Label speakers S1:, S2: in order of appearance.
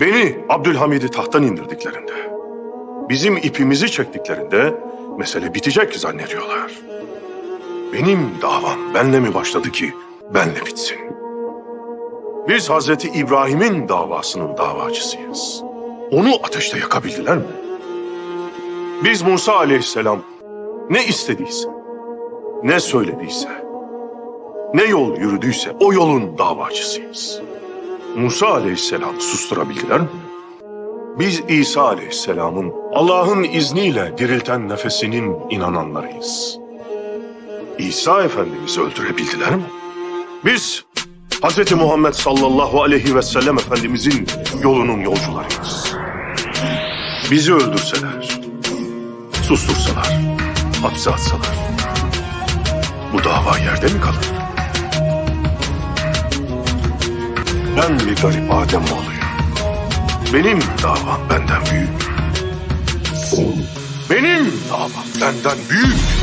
S1: Beni Abdülhamid'i tahttan indirdiklerinde, bizim ipimizi çektiklerinde mesele bitecek zannediyorlar. Benim davam benle mi başladı ki benle bitsin? Biz Hazreti İbrahim'in davasının davacısıyız. Onu ateşte yakabildiler mi? Biz Musa aleyhisselam ne istediyse, ne söylediyse, ne yol yürüdüyse o yolun davacısıyız. Musa aleyhisselamı susturabildiler mi? Biz İsa aleyhisselamın Allah'ın izniyle dirilten nefesinin inananlarıyız. İsa Efendimiz'i öldürebildiler mi? Biz Hz. Muhammed sallallahu aleyhi ve sellem Efendimizin yolunun yolcularıyız. Bizi öldürseler, sustursalar, hapse atsalar, bu dava yerde mi kalır? Ben bir garip Adem oğluyum. Benim davam benden büyük. Benim davam benden büyük.